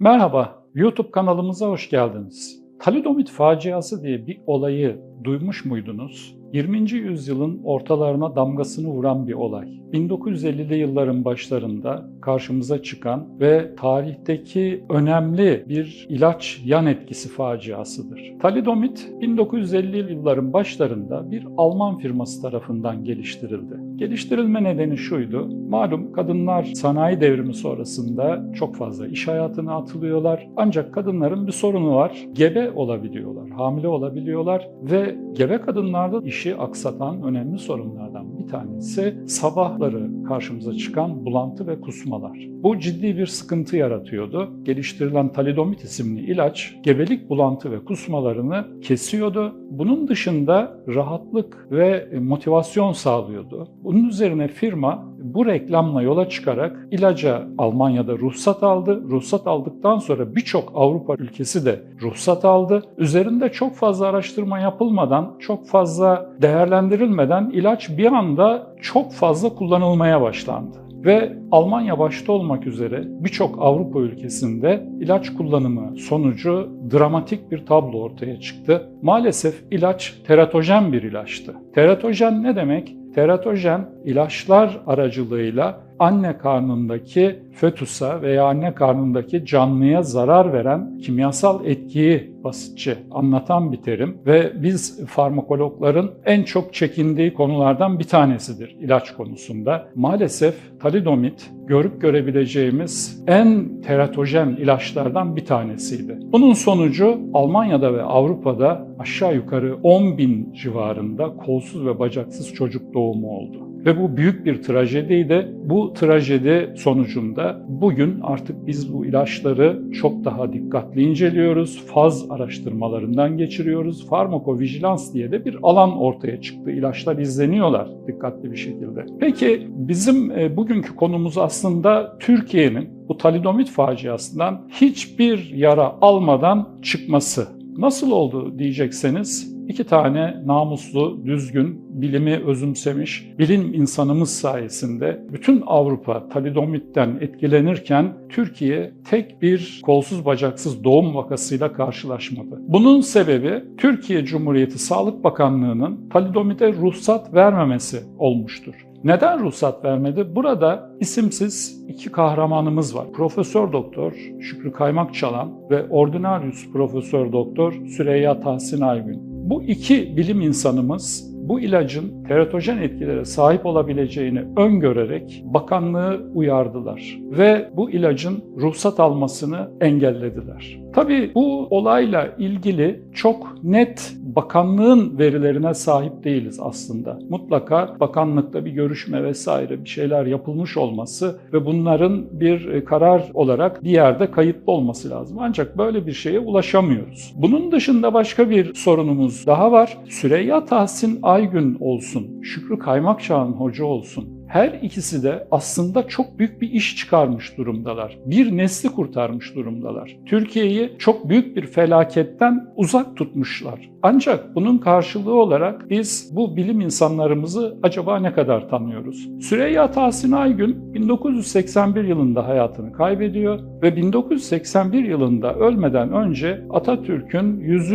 Merhaba, YouTube kanalımıza hoş geldiniz. Talidomit faciası diye bir olayı duymuş muydunuz? 20. yüzyılın ortalarına damgasını vuran bir olay. 1950'li yılların başlarında karşımıza çıkan ve tarihteki önemli bir ilaç yan etkisi faciasıdır. Talidomit 1950'li yılların başlarında bir Alman firması tarafından geliştirildi. Geliştirilme nedeni şuydu. Malum kadınlar sanayi devrimi sonrasında çok fazla iş hayatına atılıyorlar. Ancak kadınların bir sorunu var. Gebe olabiliyorlar, hamile olabiliyorlar ve gebe kadınlarda işi aksatan önemli sorunlardan bir tanesi sabahları karşımıza çıkan bulantı ve kusmalar. Bu ciddi bir sıkıntı yaratıyordu. Geliştirilen talidomit isimli ilaç gebelik bulantı ve kusmalarını kesiyordu. Bunun dışında rahatlık ve motivasyon sağlıyordu. Bunun üzerine firma bu reklamla yola çıkarak ilaca Almanya'da ruhsat aldı. Ruhsat aldıktan sonra birçok Avrupa ülkesi de ruhsat aldı. Üzerinde çok fazla araştırma yapılmadan, çok fazla değerlendirilmeden ilaç bir anda çok fazla kullanılmaya başlandı. Ve Almanya başta olmak üzere birçok Avrupa ülkesinde ilaç kullanımı sonucu dramatik bir tablo ortaya çıktı. Maalesef ilaç teratojen bir ilaçtı. Teratojen ne demek? Teratojen ilaçlar aracılığıyla anne karnındaki fötüsa veya anne karnındaki canlıya zarar veren kimyasal etkiyi basitçe anlatan bir terim ve biz farmakologların en çok çekindiği konulardan bir tanesidir ilaç konusunda. Maalesef talidomit görüp görebileceğimiz en teratojen ilaçlardan bir tanesiydi. Bunun sonucu Almanya'da ve Avrupa'da aşağı yukarı 10 bin civarında kolsuz ve bacaksız çocuk doğumu oldu. Ve bu büyük bir trajediydi. Bu trajedi sonucunda bugün artık biz bu ilaçları çok daha dikkatli inceliyoruz. Faz araştırmalarından geçiriyoruz. Farmakovijilans diye de bir alan ortaya çıktı. İlaçlar izleniyorlar dikkatli bir şekilde. Peki bizim e, bugünkü konumuz aslında Türkiye'nin bu talidomit faciasından hiçbir yara almadan çıkması. Nasıl oldu diyecekseniz iki tane namuslu, düzgün, bilimi özümsemiş bilim insanımız sayesinde bütün Avrupa talidomitten etkilenirken Türkiye tek bir kolsuz bacaksız doğum vakasıyla karşılaşmadı. Bunun sebebi Türkiye Cumhuriyeti Sağlık Bakanlığı'nın talidomite ruhsat vermemesi olmuştur. Neden ruhsat vermedi? Burada isimsiz iki kahramanımız var. Profesör Doktor Şükrü Kaymakçalan ve Ordinarius Profesör Doktor Süreyya Tahsin Aygün. Bu iki bilim insanımız bu ilacın teratojen etkilere sahip olabileceğini öngörerek bakanlığı uyardılar ve bu ilacın ruhsat almasını engellediler. Tabii bu olayla ilgili çok net bakanlığın verilerine sahip değiliz aslında. Mutlaka bakanlıkta bir görüşme vesaire bir şeyler yapılmış olması ve bunların bir karar olarak bir yerde kayıtlı olması lazım. Ancak böyle bir şeye ulaşamıyoruz. Bunun dışında başka bir sorunumuz daha var. Süreyya Tahsin Aygün olsun, Şükrü Kaymakçağ'ın hoca olsun her ikisi de aslında çok büyük bir iş çıkarmış durumdalar. Bir nesli kurtarmış durumdalar. Türkiye'yi çok büyük bir felaketten uzak tutmuşlar. Ancak bunun karşılığı olarak biz bu bilim insanlarımızı acaba ne kadar tanıyoruz? Süreyya Tahsin Aygün 1981 yılında hayatını kaybediyor ve 1981 yılında ölmeden önce Atatürk'ün 100.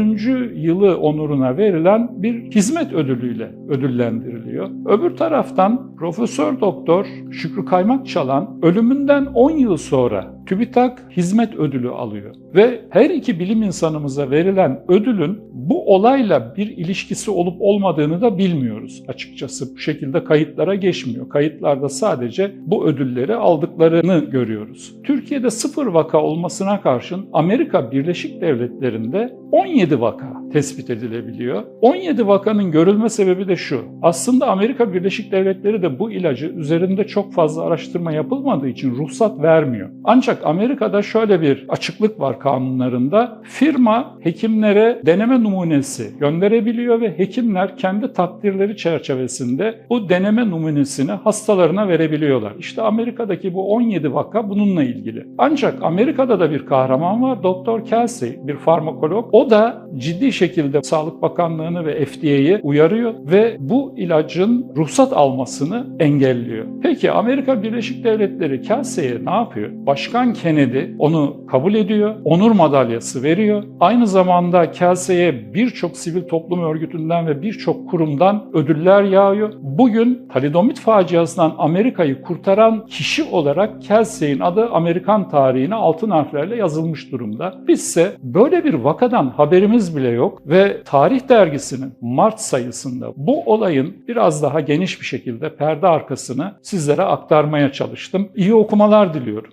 yılı onuruna verilen bir hizmet ödülüyle ödüllendiriliyor. Öbür taraftan Profesör Doktor Şükrü Kaymakçalan ölümünden 10 yıl sonra TÜBİTAK hizmet ödülü alıyor. Ve her iki bilim insanımıza verilen ödülün bu olayla bir ilişkisi olup olmadığını da bilmiyoruz açıkçası. Bu şekilde kayıtlara geçmiyor. Kayıtlarda sadece bu ödülleri aldıklarını görüyoruz. Türkiye'de sıfır vaka olmasına karşın Amerika Birleşik Devletleri'nde 17 vaka tespit edilebiliyor. 17 vakanın görülme sebebi de şu. Aslında Amerika Birleşik Devletleri de bu ilacı üzerinde çok fazla araştırma yapılmadığı için ruhsat vermiyor. Ancak Amerika'da şöyle bir açıklık var kanunlarında. Firma hekimlere deneme numunesi gönderebiliyor ve hekimler kendi takdirleri çerçevesinde bu deneme numunesini hastalarına verebiliyorlar. İşte Amerika'daki bu 17 vaka bununla ilgili. Ancak Amerika'da da bir kahraman var. Doktor Kelsey, bir farmakolog. O da ciddi şekilde Sağlık Bakanlığı'nı ve FDA'yı uyarıyor ve bu ilacın ruhsat almasını engelliyor. Peki Amerika Birleşik Devletleri Kelsey'e ne yapıyor? Başkan Kennedy onu kabul ediyor, onur madalyası veriyor. Aynı zamanda Kelsey'e birçok sivil toplum örgütünden ve birçok kurumdan ödüller yağıyor. Bugün talidomit faciasından Amerika'yı kurtaran kişi olarak Kelsey'in adı Amerikan tarihine altın harflerle yazılmış durumda. Bizse böyle bir vakadan haberimiz bile yok ve Tarih Dergisi'nin Mart sayısında bu olayın biraz daha geniş bir şekilde perde arkasını sizlere aktarmaya çalıştım. İyi okumalar diliyorum.